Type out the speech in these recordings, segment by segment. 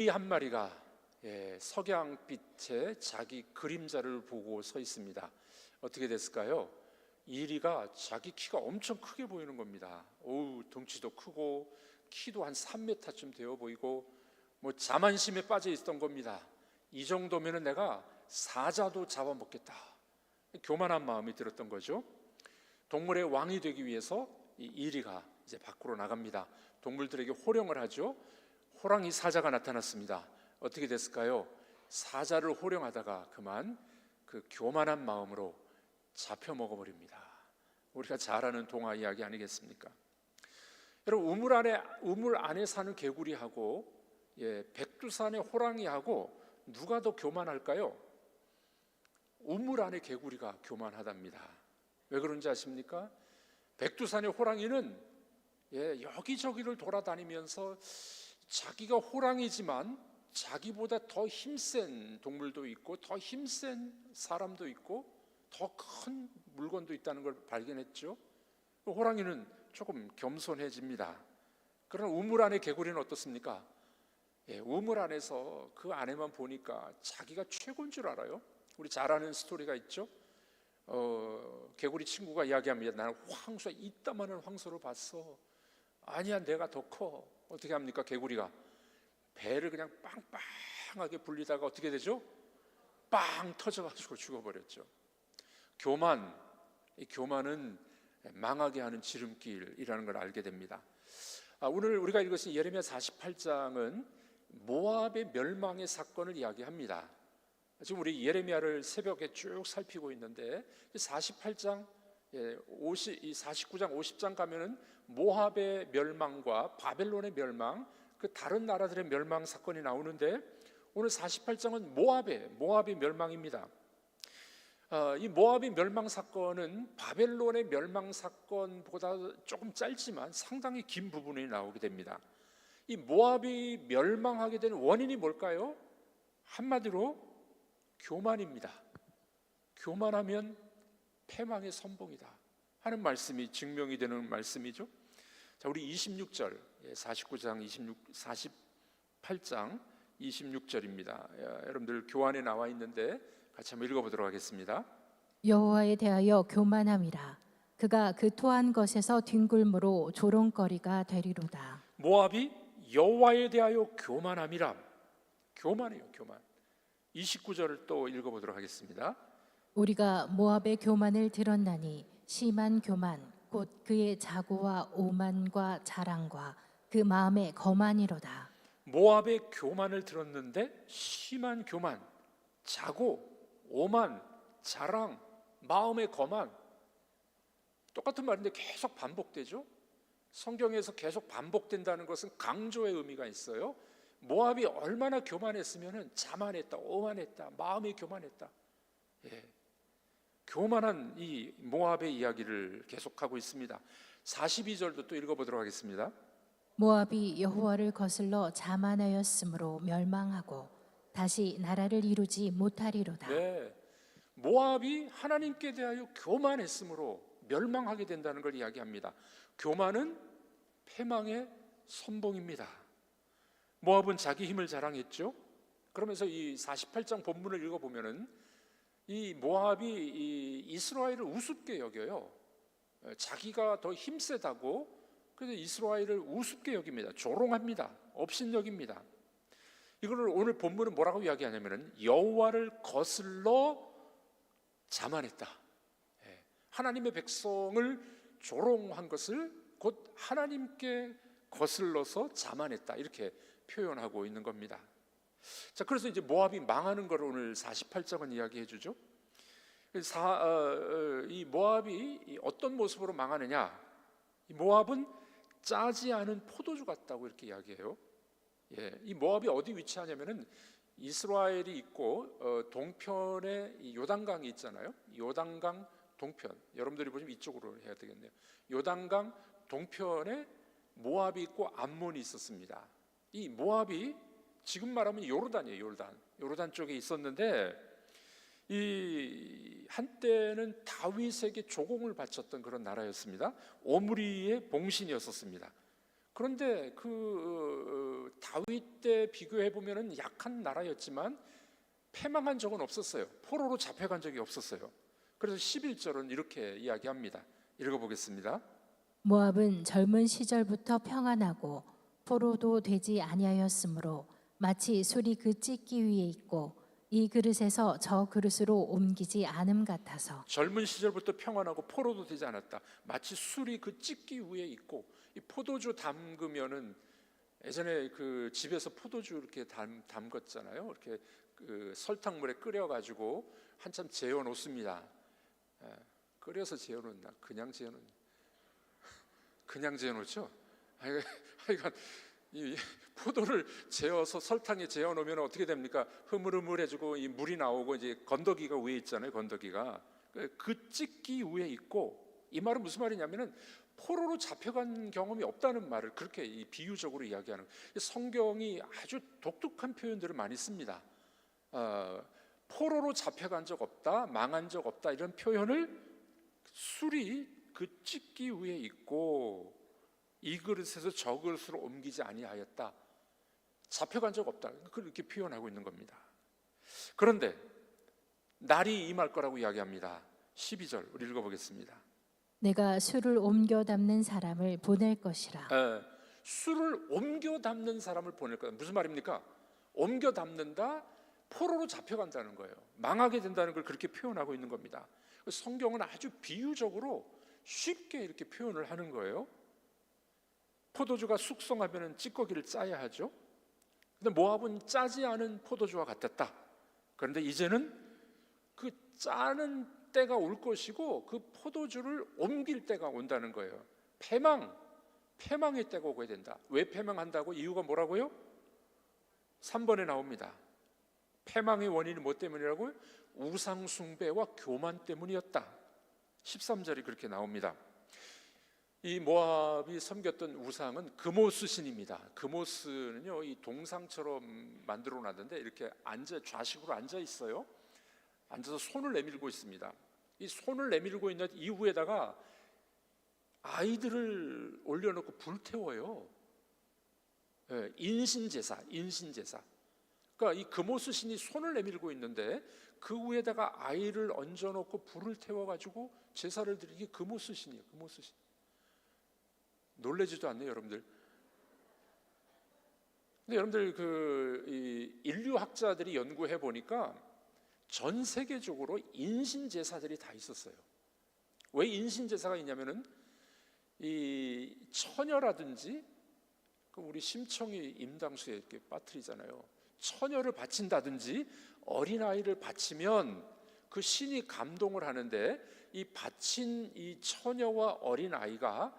이 한 마리가 예, 석양빛에 자기 그림자를 보고 서 있습니다. 어떻게 됐을까요? 이리가 자기 키가 엄청 크게 보이는 겁니다. 어우 덩치도 크고 키도 한 3m쯤 되어 보이고 뭐 자만심에 빠져 있던 겁니다. 이 정도면은 내가 사자도 잡아먹겠다. 교만한 마음이 들었던 거죠. 동물의 왕이 되기 위해서 이 이리가 이제 밖으로 나갑니다. 동물들에게 호령을 하죠. 호랑이 사자가 나타났습니다. 어떻게 됐을까요? 사자를 호령하다가 그만 그 교만한 마음으로 잡혀 먹어버립니다. 우리가 잘 아는 동화 이야기 아니겠습니까? 여러분 우물 안에 우물 안에 사는 개구리하고 예, 백두산의 호랑이하고 누가 더 교만할까요? 우물 안에 개구리가 교만하답니다. 왜 그런지 아십니까? 백두산의 호랑이는 예, 여기저기를 돌아다니면서 자기가 호랑이지만 자기보다 더 힘센 동물도 있고 더 힘센 사람도 있고 더 큰 물건도 있다는 걸 발견했죠. 호랑이는 조금 겸손해집니다. 그러나 우물 안의 개구리는 어떻습니까? 예, 우물 안에서 그 안에만 보니까 자기가 최고인 줄 알아요. 우리 잘 아는 스토리가 있죠. 어, 개구리 친구가 이야기합니다. 나는 황소 이따만한 황소를 봤어. 아니야, 내가 더 커. 어떻게 합니까, 개구리가? 배를 그냥 빵빵하게 불리다가 어떻게 되죠? 빵 터져가지고 죽어버렸죠. 교만, 이 교만은 망하게 하는 지름길이라는 걸 알게 됩니다. 아, 오늘 우리가 읽으신 예레미야 48장은 모압의 멸망의 사건을 이야기합니다. 지금 우리 예레미야를 새벽에 쭉 살피고 있는데 48장, 50, 49장, 50장 가면은 모압의 멸망과 바벨론의 멸망, 그 다른 나라들의 멸망 사건이 나오는데 오늘 48장은 모압의 모압의 멸망입니다. 어, 이 모압의 멸망 사건은 바벨론의 멸망 사건보다 조금 짧지만 상당히 긴 부분이 나오게 됩니다. 이 모압이 멸망하게 된 원인이 뭘까요? 한마디로 교만입니다. 교만하면 패망의 선봉이다 하는 말씀이 증명이 되는 말씀이죠. 자, 우리 26절, 49장 26, 48장 26절입니다. 여러분들 교환에 나와 있는데 같이 한번 읽어 보도록 하겠습니다. 여호와에 대하여 교만함이라 그가 그 토한 것에서 뒹굴므로 조롱거리가 되리로다 모압이 여호와에 대하여 교만함이라 교만해요, 교만. 29절을 또 읽어 보도록 하겠습니다. 우리가 모압의 교만을 들었나니 심한 교만 곧 그의 자고와 오만과 자랑과 그 마음의 거만이로다 모압의 교만을 들었는데 심한 교만, 자고, 오만, 자랑, 마음의 거만 똑같은 말인데 계속 반복되죠. 성경에서 계속 반복된다는 것은 강조의 의미가 있어요. 모압이 얼마나 교만했으면은 자만했다, 오만했다, 마음이 교만했다. 예. 교만한 이 모압의 이야기를 계속하고 있습니다. 42절도 또 읽어보도록 하겠습니다. 모압이 여호와를 거슬러 자만하였으므로 멸망하고 다시 나라를 이루지 못하리로다 네. 모압이 하나님께 대하여 교만했으므로 멸망하게 된다는 걸 이야기합니다. 교만은 패망의 선봉입니다. 모압은 자기 힘을 자랑했죠. 그러면서 이 48장 본문을 읽어 보면은 이 모압이 이 이스라엘을 우습게 여겨요. 자기가 더 힘세다고 그래서 이스라엘을 우습게 여깁니다. 조롱합니다. 업신여깁니다. 이거를 오늘 본문은 뭐라고 이야기하냐면은 여호와를 거슬러 자만했다. 예. 하나님의 백성을 조롱한 것을 곧 하나님께 거슬러서 자만했다. 이렇게 표현하고 있는 겁니다. 자, 그래서 이제 모압이 망하는 걸 오늘 48장은 이야기해 주죠. 사, 어, 어, 이 모압이 어떤 모습으로 망하느냐? 이 모압은 짜지 않은 포도주 같다고 이렇게 이야기해요. 예, 이 모압이 어디 위치하냐면은 이스라엘이 있고 어, 동편에 이 요단강이 있잖아요. 요단강 동편. 여러분들이 보시면 이쪽으로 해야 되겠네요. 요단강 동편에 모압이 있고 암몬이 있었습니다. 이 모압이 지금 말하면 요르단이에요. 요르단. 요르단 쪽에 있었는데 이 한때는 다윗에게 조공을 바쳤던 그런 나라였습니다. 오므리의 봉신이었었습니다. 그런데 그 어, 다윗 때 비교해 보면은 약한 나라였지만 패망한 적은 없었어요. 포로로 잡혀간 적이 없었어요. 그래서 11절은 이렇게 이야기합니다. 읽어보겠습니다. 모압은 젊은 시절부터 평안하고 포로도 되지 아니하였으므로 마치 술이 그 찢기 위에 있고 이 그릇에서 저 그릇으로 옮기지 않음 같아서 젊은 시절부터 평안하고 포로도 되지 않았다. 마치 술이 그 찢기 위에 있고 이 포도주 담그면은 예전에 그 집에서 포도주 이렇게 담, 담갔잖아요. 이렇게 그 설탕물에 끓여 가지고 한참 재워 놓습니다. 예, 끓여서 재워 놓나 그냥 재워 놓나 그냥 재워 놓죠. 하여간 하여간 이 포도를 재워서 설탕에 재워 놓으면 어떻게 됩니까? 흐물흐물해지고 이 물이 나오고 이제 건더기가 위에 있잖아요. 건더기가 그- 그 찢기 위에 있고 이 말은 무슨 말이냐면은 포로로 잡혀간 경험이 없다는 말을 그렇게 이 비유적으로 이야기하는. 성경이 아주 독특한 표현들을 많이 씁니다. 어, 포로로 잡혀간 적 없다, 망한 적 없다 이런 표현을 술이 그 찢기 위에 있고 이 그릇에서 저 그릇으로 옮기지 아니하였다. 잡혀간 적 없다. 그렇게 표현하고 있는 겁니다. 그런데 날이 임할 거라고 이야기합니다. 12절 우리 읽어보겠습니다. 내가 술을 옮겨 담는 사람을 보낼 것이라 에, 술을 옮겨 담는 사람을 보낼 거다. 무슨 말입니까? 옮겨 담는다. 포로로 잡혀간다는 거예요. 망하게 된다는 걸 그렇게 표현하고 있는 겁니다. 성경은 아주 비유적으로 쉽게 이렇게 표현을 하는 거예요. 포도주가 숙성하면 찌꺼기를 짜야 하죠. 근데 모압은 짜지 않은 포도주와 같았다. 그런데 이제는 그 짜는 때가 올 것이고 그 포도주를 옮길 때가 온다는 거예요. 패망, 패망의 때가 오게 된다. 왜 패망한다고? 이유가 뭐라고요? 3번에 나옵니다. 패망의 원인이 뭐 때문이라고요? 우상 숭배와 교만 때문이었다. 13절이 그렇게 나옵니다. 이 모압이 섬겼던 우상은 금오스 신입니다. 금오스는요, 이 동상처럼 만들어 놨는데 이렇게 앉아 좌식으로 앉아 있어요. 앉아서 손을 내밀고 있습니다. 이 손을 내밀고 있는 이후에다가 아이들을 올려놓고 불태워요. 예, 인신 제사, 인신 제사. 그러니까 이 금오스 신이 손을 내밀고 있는데 그 위에다가 아이를 얹어놓고 불을 태워가지고 제사를 드리기 금오스 신이에요. 금오스 신. 놀래지도 않네요, 여러분들. 근데 여러분들 그이 인류 학자들이 연구해 보니까 전 세계적으로 인신 제사들이 다 있었어요. 왜 인신 제사가 있냐면은 이 처녀라든지 그 우리 심청이 임당수에 이렇게 빠뜨리잖아요. 처녀를 바친다든지 어린 아이를 바치면 그 신이 감동을 하는데 이 바친 이 처녀와 어린 아이가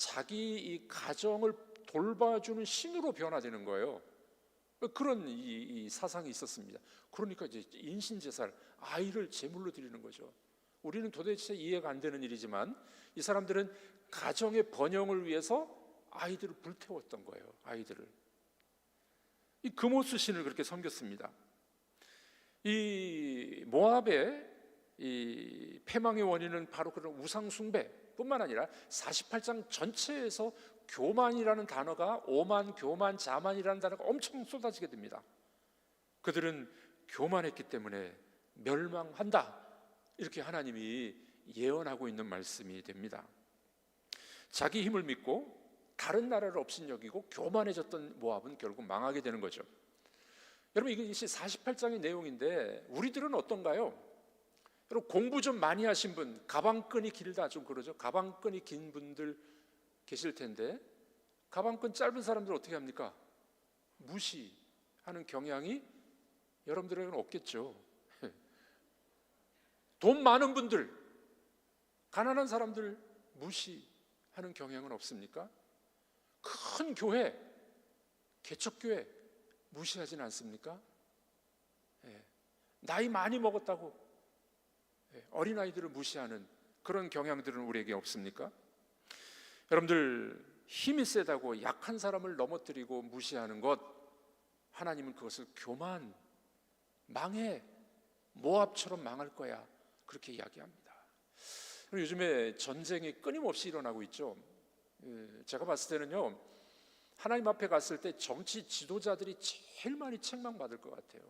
자기 이 가정을 돌봐주는 신으로 변화되는 거예요. 그런 이, 이 사상이 있었습니다. 그러니까 이제 인신 제사를 아이를 제물로 드리는 거죠. 우리는 도대체 이해가 안 되는 일이지만 이 사람들은 가정의 번영을 위해서 아이들을 불태웠던 거예요. 아이들을 이 금오스 신을 그렇게 섬겼습니다. 이 모압의 이 패망의 원인은 바로 그런 우상 숭배뿐만 아니라 48장 전체에서 교만이라는 단어가 오만, 교만, 자만이라는 단어가 엄청 쏟아지게 됩니다. 그들은 교만했기 때문에 멸망한다. 이렇게 하나님이 예언하고 있는 말씀이 됩니다. 자기 힘을 믿고 다른 나라를 업신여기고 교만해졌던 모압은 결국 망하게 되는 거죠. 여러분 이것이 48장의 내용인데 우리들은 어떤가요? 여러분 공부 좀 많이 하신 분, 가방끈이 길다 좀 그러죠. 가방끈이 긴 분들 계실 텐데 가방끈 짧은 사람들 어떻게 합니까? 무시하는 경향이 여러분들에게는 없겠죠. 돈 많은 분들, 가난한 사람들 무시하는 경향은 없습니까? 큰 교회, 개척교회 무시하진 않습니까? 예. 나이 많이 먹었다고 예. 어린아이들을 무시하는 그런 경향들은 우리에게 없습니까? 여러분들 힘이 세다고 약한 사람을 넘어뜨리고 무시하는 것 하나님은 그것을 교만 망해 모압처럼 망할 거야 그렇게 이야기합니다. 요즘에 전쟁이 끊임없이 일어나고 있죠. 예, 제가 봤을 때는요 하나님 앞에 갔을 때 정치 지도자들이 제일 많이 책망받을 것 같아요.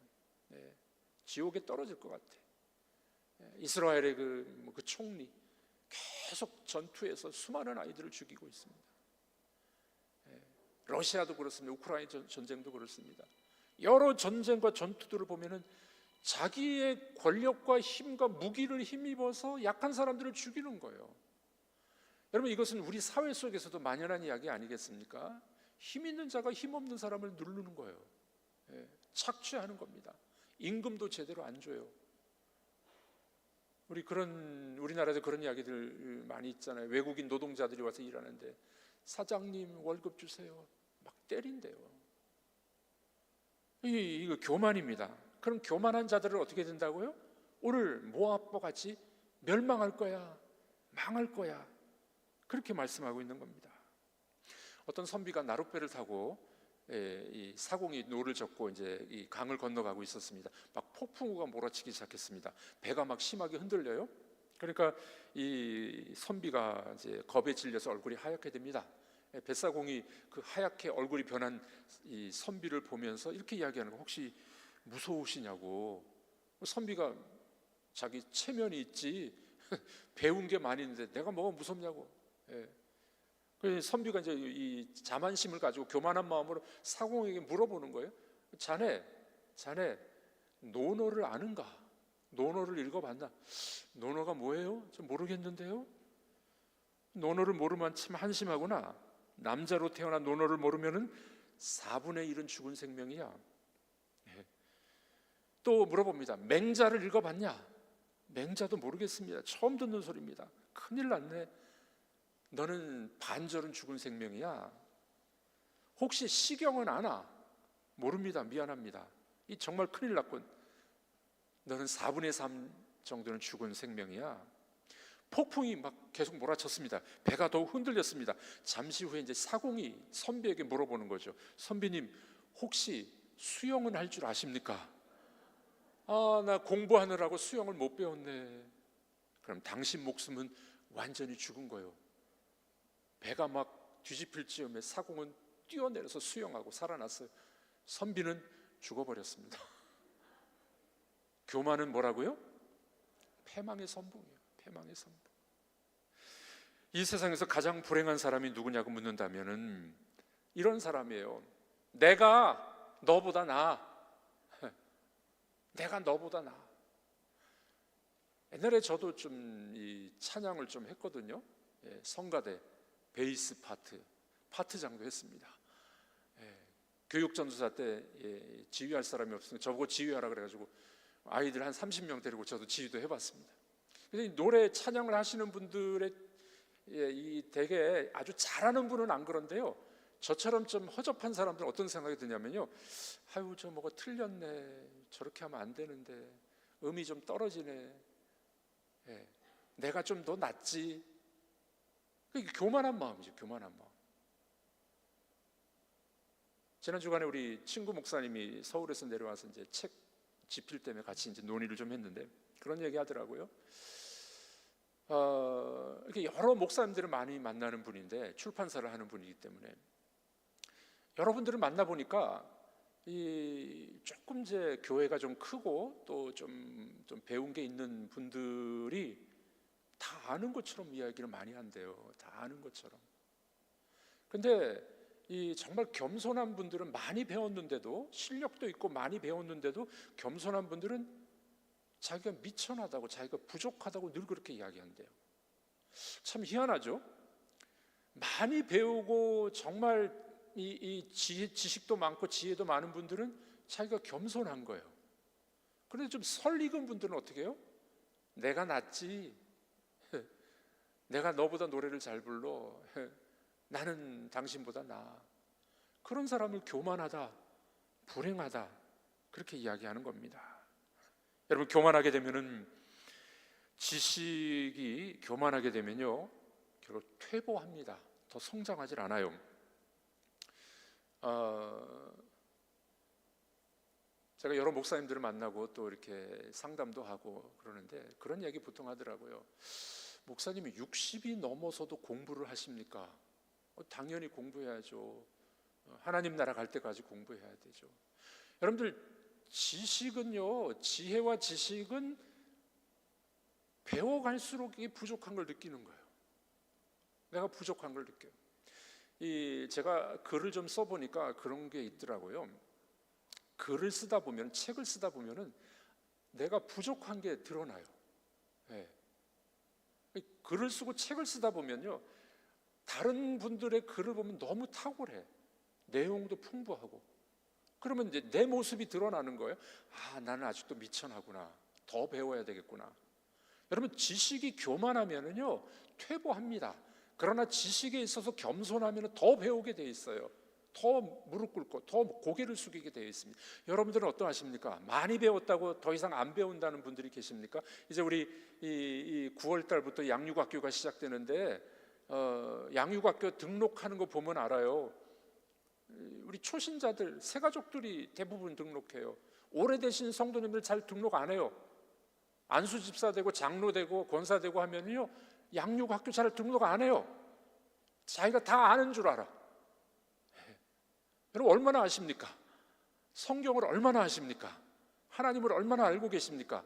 예, 지옥에 떨어질 것 같아. 예, 이스라엘의 그, 뭐그 총리 계속 전투에서 수많은 아이들을 죽이고 있습니다. 예, 러시아도 그렇습니다. 우크라이나 전- 전쟁도 그렇습니다. 여러 전쟁과 전투들을 보면은 자기의 권력과 힘과 무기를 힘입어서 약한 사람들을 죽이는 거예요. 여러분 이것은 우리 사회 속에서도 만연한 이야기 아니겠습니까? 힘 있는 자가 힘 없는 사람을 누르는 거예요. 예, 착취하는 겁니다. 임금도 제대로 안 줘요. 우리 그런 우리나라에서 그런 이야기들 많이 있잖아요. 외국인 노동자들이 와서 일하는데 사장님 월급 주세요. 막 때린대요. 이 이거 교만입니다. 그럼 교만한 자들은 어떻게 된다고요? 오늘 모압과 같이 멸망할 거야, 망할 거야. 그렇게 말씀하고 있는 겁니다. 어떤 선비가 나룻배를 타고 예, 이 사공이 노를 젓고 이제 이 강을 건너가고 있었습니다. 막 폭풍우가 몰아치기 시작했습니다. 배가 막 심하게 흔들려요. 그러니까 이 선비가 이제 겁에 질려서 얼굴이 하얗게 됩니다. 예, 뱃사공이 그 하얗게 얼굴이 변한 이 선비를 보면서 이렇게 이야기하는 거 혹시 무서우시냐고 선비가 자기 체면이 있지 배운 게 많이 있는데 내가 뭐가 무섭냐고 예. 그 선비가 이제 이 자만심을 가지고 교만한 마음으로 사공에게 물어보는 거예요. 자네, 자네 논어를 아는가? 논어를 읽어봤나? 논어가 뭐예요? 좀 모르겠는데요. 논어를 모르면 참 한심하구나. 남자로 태어난 논어를 모르면은 4분의 1은 죽은 생명이야. 예. 또 물어봅니다. 맹자를 읽어봤냐? 맹자도 모르겠습니다. 처음 듣는 소리입니다. 큰일 났네. 너는 반절은 죽은 생명이야. 혹시 시경은 아나? 모릅니다. 미안합니다. 이 정말 큰일 났군. 너는 4분의 3 정도는 죽은 생명이야. 폭풍이 막 계속 몰아쳤습니다. 배가 더욱 흔들렸습니다. 잠시 후에 이제 사공이 선비에게 물어보는 거죠. 선비님, 혹시 수영은 할 줄 아십니까? 아, 나 공부하느라고 수영을 못 배웠네. 그럼 당신 목숨은 완전히 죽은 거예요. 배가 막 뒤집힐 즈음에 사공은 뛰어내려서 수영하고 살아났어요. 선비는 죽어버렸습니다. 교만은 뭐라고요? 패망의 선봉이에요. 패망의 선봉. 이 세상에서 가장 불행한 사람이 누구냐고 묻는다면은 이런 사람이에요. 내가 너보다 나. 내가 너보다 나. 옛날에 저도 좀 이 찬양을 좀 했거든요. 예, 성가대 베이스 파트 파트장도 했습니다. 예, 교육 전도사 때 예, 지휘할 사람이 없으니까 저보고 지휘하라 그래가지고 아이들 한 30명 데리고 저도 지휘도 해봤습니다. 근데 이 노래 찬양을 하시는 분들의 예, 이 되게 아주 잘하는 분은 안 그런데요. 저처럼 좀 허접한 사람들은 어떤 생각이 드냐면요. 아유 저 뭐가 틀렸네. 저렇게 하면 안 되는데 음이 좀 떨어지네. 예, 내가 좀 더 낫지. 이게 교만한 마음이죠. 교만한 마음. 지난 주간에 우리 친구 목사님이 서울에서 내려와서 이제 책 집필 때문에 같이 이제 논의를 좀 했는데 그런 얘기 하더라고요. 어, 이렇게 여러 목사님들을 많이 만나는 분인데 출판사를 하는 분이기 때문에 여러분들을 만나 보니까 이 조금 이제 교회가 좀 크고 또 좀좀 배운 게 있는 분들이 다 아는 것처럼 이야기를 많이 한대요. 다 아는 것처럼. 근데 이 정말 겸손한 분들은 많이 배웠는데도 실력도 있고 많이 배웠는데도 겸손한 분들은 자기가 미천하다고 자기가 부족하다고 늘 그렇게 이야기한대요. 참 희한하죠. 많이 배우고 정말 이, 이 지, 지식도 많고 지혜도 많은 분들은 자기가 겸손한 거예요. 그런데 좀 설익은 분들은 어떻게 해요? 내가 낫지. 내가 너보다 노래를 잘 불러. 나는 당신보다 나. 그런 사람을 교만하다, 불행하다 그렇게 이야기하는 겁니다. 여러분 교만하게 되면은 지식이 교만하게 되면요 결국 퇴보합니다. 더 성장하지 않아요. 어, 제가 여러 목사님들을 만나고 또 이렇게 상담도 하고 그러는데 그런 얘기 보통 하더라고요. 목사님이 60이 넘어서도 공부를 하십니까? 어, 당연히 공부해야죠. 어, 하나님 나라 갈 때까지 공부해야 되죠. 여러분들 지식은요, 지혜와 지식은 배워갈수록 이 부족한 걸 느끼는 거예요. 내가 부족한 걸 느껴요. 이 제가 글을 좀 써보니까 그런 게 있더라고요. 글을 쓰다 보면 책을 쓰다 보면은 내가 부족한 게 드러나요. 글을 쓰고 책을 쓰다 보면요, 다른 분들의 글을 보면 너무 탁월해. 내용도 풍부하고. 그러면 이제 내 모습이 드러나는 거예요. 아, 나는 아직도 미천하구나. 더 배워야 되겠구나. 여러분 지식이 교만하면은요 퇴보합니다. 그러나 지식에 있어서 겸손하면 더 배우게 돼 있어요. 더 무릎 꿇고 더 고개를 숙이게 되어 있습니다. 여러분들은 어떠하십니까? 많이 배웠다고 더 이상 안 배운다는 분들이 계십니까? 이제 우리 이, 이 9월 달부터 양육학교가 시작되는데 어, 양육학교 등록하는 거 보면 알아요. 우리 초신자들 새 가족들이 대부분 등록해요. 오래되신 성도님들 잘 등록 안 해요. 안수 집사 되고 장로 되고 권사 되고 하면요 양육 학교 잘 등록 안 해요. 자기가 다 아는 줄 알아. 예. 여러분 얼마나 아십니까? 성경을 얼마나 아십니까? 하나님을 얼마나 알고 계십니까?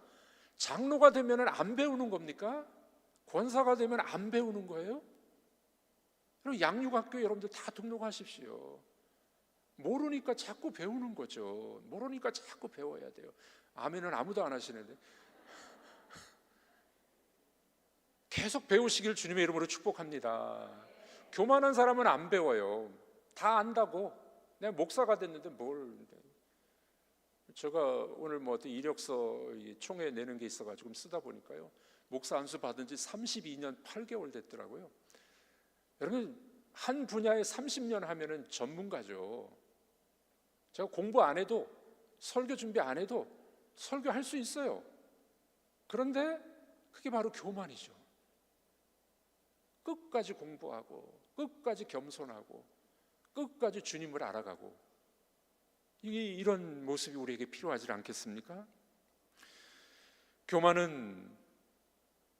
장로가 되면은 안 배우는 겁니까? 권사가 되면 안 배우는 거예요? 그럼 양육학교 여러분들 다 등록하십시오. 모르니까 자꾸 배우는 거죠. 모르니까 자꾸 배워야 돼요. 아멘은 아무도 안 하시는데 계속 배우시길 주님의 이름으로 축복합니다. 교만한 사람은 안 배워요. 다 안다고. 내가 목사가 됐는데 뭘. 제가 오늘 뭐 어떤 이력서 이 총회 내는 게 있어가지고 쓰다 보니까요. 목사 안수 받은 지 32년 8개월 됐더라고요. 여러분, 한 분야에 30년 하면은 전문가죠. 제가 공부 안 해도, 설교 준비 안 해도 설교할 수 있어요. 그런데 그게 바로 교만이죠. 끝까지 공부하고 끝까지 겸손하고 끝까지 주님을 알아가고 이게 이런 모습이 우리에게 필요하지 않겠습니까? 교만은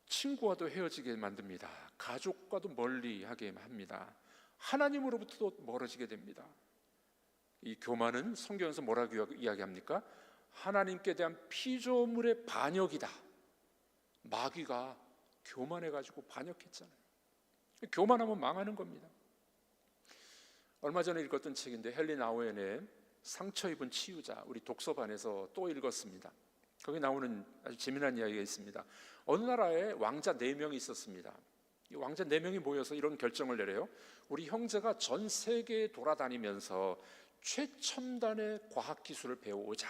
친구와도 헤어지게 만듭니다. 가족과도 멀리하게 합니다. 하나님으로부터도 멀어지게 됩니다. 이 교만은 성경에서 뭐라고 이야기합니까? 하나님께 대한 피조물의 반역이다. 마귀가 교만해 가지고 반역했잖아요. 교만하면 망하는 겁니다. 얼마 전에 읽었던 책인데 헨리 나우엔의 상처 입은 치유자 우리 독서반에서 또 읽었습니다. 거기 나오는 아주 재미난 이야기가 있습니다. 어느 나라에 왕자 네 명이 있었습니다. 이 왕자 네 명이 모여서 이런 결정을 내려요. 우리 형제가 전 세계에 돌아다니면서 최첨단의 과학 기술을 배워오자.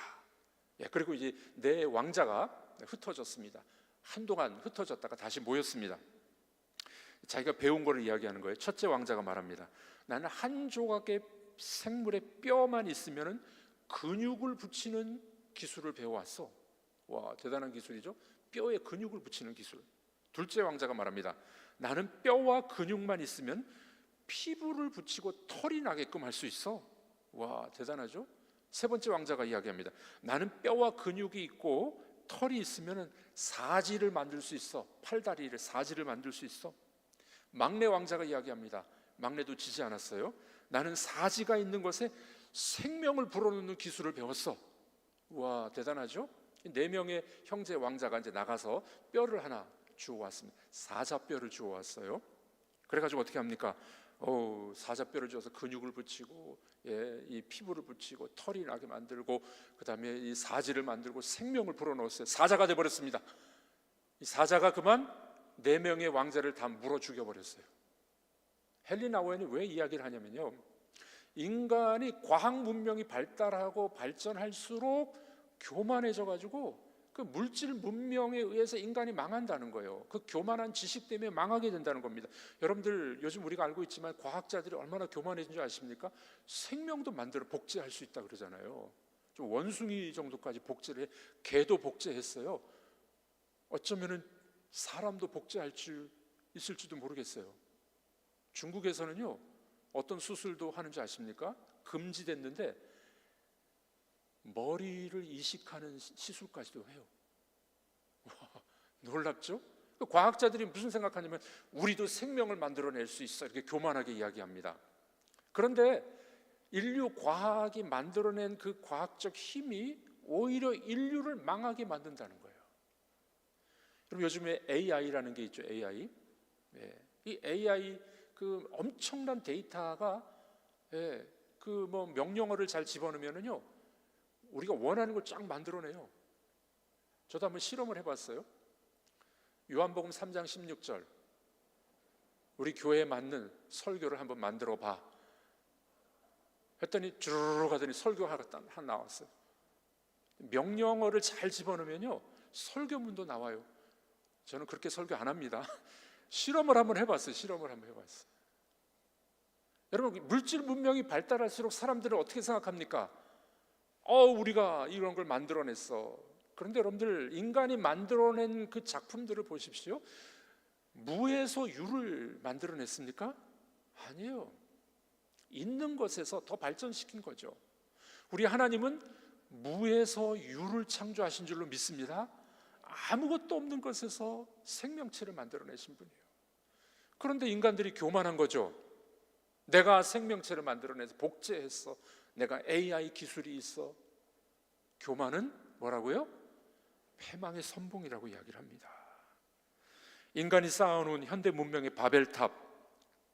예, 그리고 이제 네 왕자가 흩어졌습니다. 한동안 흩어졌다가 다시 모였습니다. 자기가 배운 거를 이야기하는 거예요. 첫째 왕자가 말합니다. 나는 한 조각의 생물의 뼈만 있으면 근육을 붙이는 기술을 배워왔어. 와 대단한 기술이죠. 뼈에 근육을 붙이는 기술. 둘째 왕자가 말합니다. 나는 뼈와 근육만 있으면 피부를 붙이고 털이 나게끔 할 수 있어. 와 대단하죠. 세 번째 왕자가 이야기합니다. 나는 뼈와 근육이 있고 털이 있으면 사지를 만들 수 있어. 팔다리를 사지를 만들 수 있어. 막내 왕자가 이야기합니다. 막내도 지지 않았어요. 나는 사지가 있는 것에 생명을 불어넣는 기술을 배웠어. 와 대단하죠? 네 명의 형제 왕자가 이제 나가서 뼈를 하나 주워 왔습니다. 사자뼈를 주워 왔어요. 그래가지고 어떻게 합니까? 어 사자뼈를 주어서 근육을 붙이고 예, 이 피부를 붙이고 털이 나게 만들고 그 다음에 이 사지를 만들고 생명을 불어넣었어요. 사자가 돼 버렸습니다. 이 사자가 그만 네 명의 왕자를 다 물어 죽여 버렸어요. 헨리 나우엔이 왜 이야기를 하냐면요. 인간이 과학 문명이 발달하고 발전할수록 교만해져 가지고 그 물질 문명에 의해서 인간이 망한다는 거예요. 그 교만한 지식 때문에 망하게 된다는 겁니다. 여러분들 요즘 우리가 알고 있지만 과학자들이 얼마나 교만해진 줄 아십니까? 생명도 만들어 복제할 수 있다 그러잖아요. 좀 원숭이 정도까지 복제를 해, 개도 복제했어요. 어쩌면은 사람도 복제할 줄 있을지도 모르겠어요. 중국에서는요 어떤 수술도 하는지 아십니까? 금지됐는데 머리를 이식하는 시술까지도 해요. 와, 놀랍죠? 그 과학자들이 무슨 생각하냐면 우리도 생명을 만들어낼 수 있어 이렇게 교만하게 이야기합니다. 그런데 인류 과학이 만들어낸 그 과학적 힘이 오히려 인류를 망하게 만든다는 거예요. 여러분 요즘에 AI라는 게 있죠. AI. 예, 이 AI 그 엄청난 데이터가 예, 그 뭐 명령어를 잘 집어넣으면은요 우리가 원하는 걸 쫙 만들어내요. 저도 한번 실험을 해봤어요. 요한복음 3장 16절 우리 교회에 맞는 설교를 한번 만들어 봐. 했더니 주르르 가더니 설교가 하나 나왔어요. 명령어를 잘 집어넣으면요 설교문도 나와요. 저는 그렇게 설교 안 합니다. 실험을 한번 해봤어요. 실험을 한번 해봤어요. 여러분 물질 문명이 발달할수록 사람들은 어떻게 생각합니까? 어 우리가 이런 걸 만들어냈어. 그런데 여러분들 인간이 만들어낸 그 작품들을 보십시오. 무에서 유를 만들어냈습니까? 아니에요. 있는 것에서 더 발전시킨 거죠. 우리 하나님은 무에서 유를 창조하신 줄로 믿습니다. 아무것도 없는 것에서 생명체를 만들어내신 분이에요. 그런데 인간들이 교만한 거죠. 내가 생명체를 만들어내서 복제했어. 내가 AI 기술이 있어. 교만은 뭐라고요? 패망의 선봉이라고 이야기를 합니다. 인간이 쌓아놓은 현대 문명의 바벨탑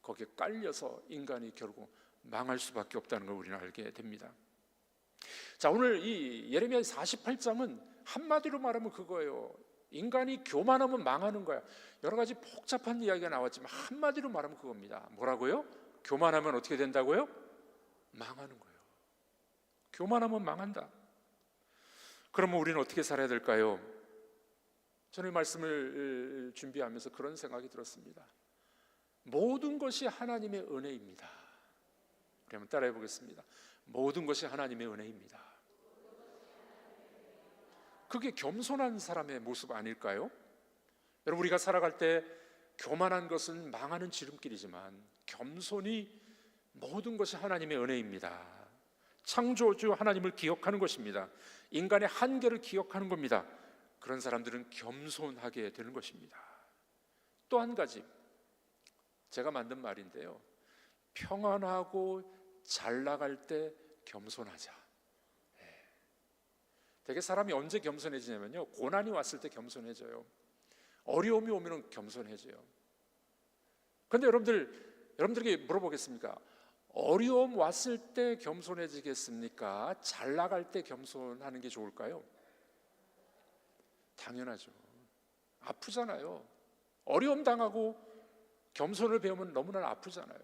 거기에 깔려서 인간이 결국 망할 수밖에 없다는 걸 우리는 알게 됩니다. 자, 오늘 이 예레미야 48장은 한마디로 말하면 그거예요. 인간이 교만하면 망하는 거야. 여러 가지 복잡한 이야기가 나왔지만 한마디로 말하면 그겁니다. 뭐라고요? 교만하면 어떻게 된다고요? 망하는 거예요. 교만하면 망한다. 그러면 우리는 어떻게 살아야 될까요? 저는 이 말씀을 준비하면서 그런 생각이 들었습니다. 모든 것이 하나님의 은혜입니다. 한번 따라해 보겠습니다. 모든 것이 하나님의 은혜입니다. 그게 겸손한 사람의 모습 아닐까요? 여러분 우리가 살아갈 때 교만한 것은 망하는 지름길이지만 겸손이 모든 것이 하나님의 은혜입니다. 창조주 하나님을 기억하는 것입니다. 인간의 한계를 기억하는 겁니다. 그런 사람들은 겸손하게 되는 것입니다. 또 한 가지 제가 만든 말인데요. 평안하고 잘 나갈 때 겸손하자. 예. 되게 사람이 언제 겸손해지냐면요. 고난이 왔을 때 겸손해져요. 어려움이 오면 겸손해져요. 그런데 여러분들, 여러분들에게 물어보겠습니까? 어려움 왔을 때 겸손해지겠습니까? 잘 나갈 때 겸손하는 게 좋을까요? 당연하죠. 아프잖아요. 어려움 당하고 겸손을 배우면 너무나 아프잖아요.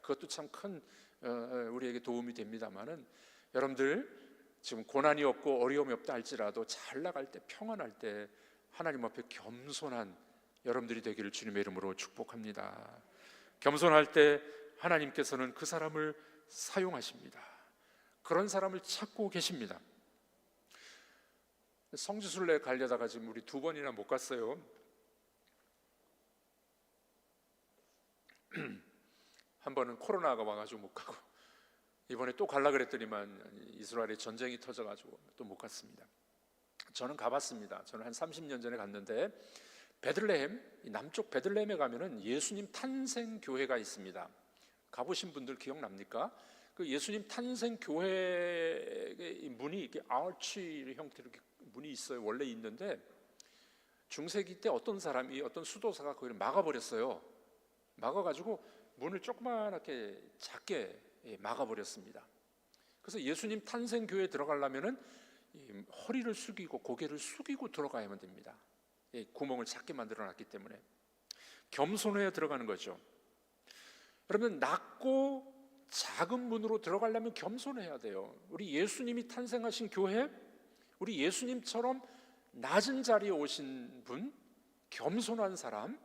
그것도 참큰 어, 우리에게 도움이 됩니다만은 여러분들 지금 고난이 없고 어려움이 없다 할지라도 잘 나갈 때 평안할 때 하나님 앞에 겸손한 여러분들이 되기를 주님의 이름으로 축복합니다. 겸손할 때 하나님께서는 그 사람을 사용하십니다. 그런 사람을 찾고 계십니다. 성지순례 가려다가 지금 우리 두 번이나 못 갔어요. 한 번은 코로나가 와가지고 못 가고 이번에 또 갈라 그랬더니만 이스라엘에 전쟁이 터져가지고 또 못 갔습니다. 저는 가봤습니다. 저는 한 30년 전에 갔는데 베들레헴 남쪽 베들레헴에 가면은 예수님 탄생 교회가 있습니다. 가보신 분들 기억납니까? 그 예수님 탄생 교회의 문이 이렇게 아치 형태로 문이 있어요. 원래 있는데 중세기 때 어떤 사람이 어떤 수도사가 그걸 막아버렸어요. 막아가지고 문을 조그맣게 작게 막아버렸습니다. 그래서 예수님 탄생 교회에 들어가려면은 허리를 숙이고 고개를 숙이고 들어가야만 됩니다. 구멍을 작게 만들어놨기 때문에 겸손해야 들어가는 거죠. 여러분 낮고 작은 문으로 들어가려면 겸손해야 돼요. 우리 예수님이 탄생하신 교회, 우리 예수님처럼 낮은 자리에 오신 분, 겸손한 사람,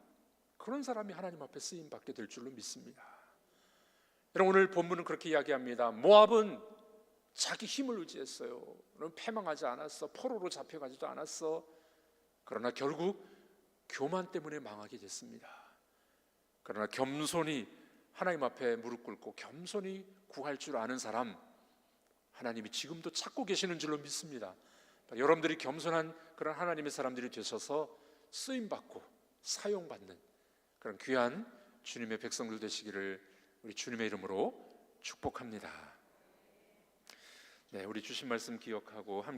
그런 사람이 하나님 앞에 쓰임 받게 될 줄로 믿습니다. 여러분 오늘 본문은 그렇게 이야기합니다. 모압은 자기 힘을 의지했어요. 그럼 패망하지 않았어. 포로로 잡혀가지도 않았어. 그러나 결국 교만 때문에 망하게 됐습니다. 그러나 겸손히 하나님 앞에 무릎 꿇고 겸손히 구할 줄 아는 사람 하나님이 지금도 찾고 계시는 줄로 믿습니다. 여러분들이 겸손한 그런 하나님의 사람들이 되셔서 쓰임 받고 사용 받는 그런 귀한 주님의 백성들 되시기를 우리 주님의 이름으로 축복합니다. 네, 우리 주신 말씀 기억하고 함